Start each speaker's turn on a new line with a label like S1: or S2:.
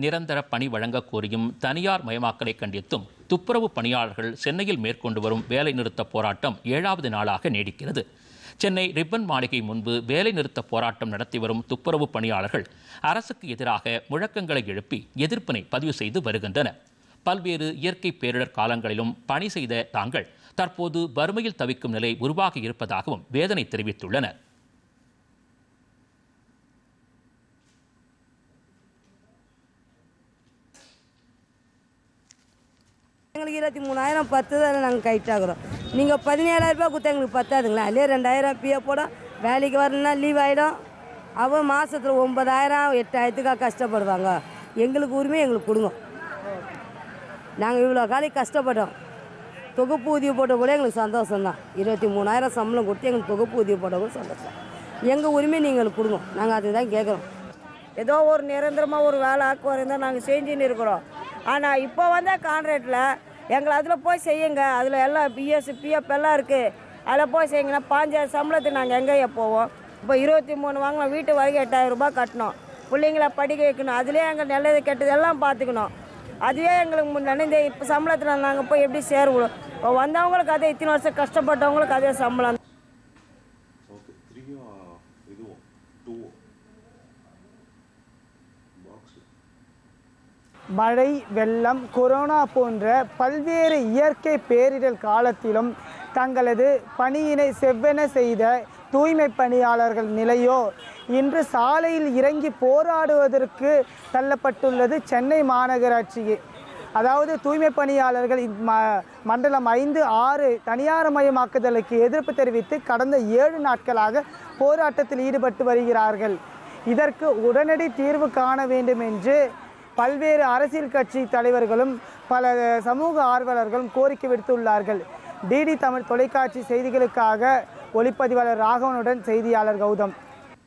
S1: நிரந்தர பணி வழங்கக் கோரியும் தனியார் மயமாக்கலை கண்டித்தும் துப்புரவு பணியாளர்கள் சென்னையில் மேற்கொண்டு வரும் வேலைநிறுத்த போராட்டம் ஏழாவது நாளாக நீடிக்கிறது. சென்னை ரிப்பன் மாளிகை முன்பு வேலைநிறுத்த போராட்டம் நடத்தி வரும் துப்புரவு பணியாளர்கள் அரசுக்கு எதிராக முழக்கங்களை எழுப்பி எதிர்ப்பினை பதிவு செய்து வருகின்றனர். பல்வேறு இயற்கை பேரிடர் காலங்களிலும் பணி செய்த தாங்கள் தற்போது வறுமையில் தவிக்கும் நிலை உருவாகி இருப்பதாகவும் வேதனை தெரிவித்துள்ளனர்.
S2: எங்களுக்கு இருபத்தி மூணாயிரம் பத்து தான் நாங்கள் கைட்டாகிறோம் நீங்கள் பதினேழாயிரரூபா கொடுத்தா எங்களுக்கு பத்தாதுங்களா? இல்லையே ரெண்டாயிரம் பிஏ போட வேலைக்கு வரணும்னா லீவ் ஆகிடும் அவன் மாதத்தில் ஒன்பதாயிரம் எட்டாயிரத்துக்காக கஷ்டப்படுவாங்க. எங்களுக்கு உரிமை எங்களுக்கு கொடுங்க. நாங்கள் இவ்வளோ காலைக்கு கஷ்டப்பட்டோம். தொகுப்பு ஊதிய போட்ட கூட எங்களுக்கு சந்தோஷம் தான் இருபத்தி மூணாயிரம் சம்பளம் கொடுத்து எங்களுக்கு தொகுப்பு ஊதிய போட்ட கூட சந்தோஷம் எங்கள் உரிமை நீங்கள் எங்களுக்கு கொடுங்க. நாங்கள் அதுதான் கேட்குறோம்
S3: ஏதோ ஒரு நிரந்தரமாக ஒரு வேலை ஆக்குவார் இருந்தால் நாங்கள் செஞ்சுன்னு இருக்கிறோம். ஆனால் இப்போ வந்த கான்ட்ராக்டில் எங்களை அதில் போய் செய்யுங்க. அதில் எல்லாம் பிஎஸ் பிஎஃப் எல்லாம் இருக்குது அதில் போய் செய்யுங்கன்னா பாஞ்சாயிரம் சம்பளத்துக்கு நாங்கள் எங்கேயே போவோம். இப்போ இருபத்தி மூணு வாங்கினோம். வீட்டு வரைக்கும் எட்டாயிரம் ரூபாய் கட்டணும் பிள்ளைங்கள படிக்க வைக்கணும். அதுலேயே எங்கள் நல்லது கெட்டது எல்லாம் பார்த்துக்கணும் அதுவே எங்களுக்கு முன்னாடி இந்த இப்போ சம்பளத்தில் நாங்கள் போய் எப்படி சேருவோம்? இப்போ வந்தவங்களுக்கு அதே இத்தனை வருஷம் கஷ்டப்பட்டவங்களுக்கு அதே சம்பளம்.
S4: மழை வெள்ளம் கொரோனா போன்ற பல்வேறு இயற்கை பேரிடர் காலத்திலும் தங்களது பணியினை செவ்வென செய்த தூய்மை பணியாளர்கள் நிலையோ இன்று சாலையில் இறங்கி போராடுவதற்கு தள்ளப்பட்டுள்ளது சென்னை மாநகராட்சி. அதாவது தூய்மை பணியாளர்கள் ம- மண்டலம் ஐந்து ஆறு தனியார் மயமாக்குதலுக்கு எதிர்ப்பு தெரிவித்து கடந்த ஏழு நாட்களாக போராட்டத்தில் ஈடுபட்டு வருகிறார்கள். இதற்கு உடனடி தீர்வு காண வேண்டும் என்று பல்வேறு அரசியல் கட்சி தலைவர்களும் பல சமூக ஆர்வலர்களும் கோரிக்கை விடுத்துள்ளார்கள். டிடி தமிழ் தொலைக்காட்சி செய்திகளுக்காக ஒளிப்பதிவாளர் ராகவனுடன் செய்தியாளர் கௌதம்.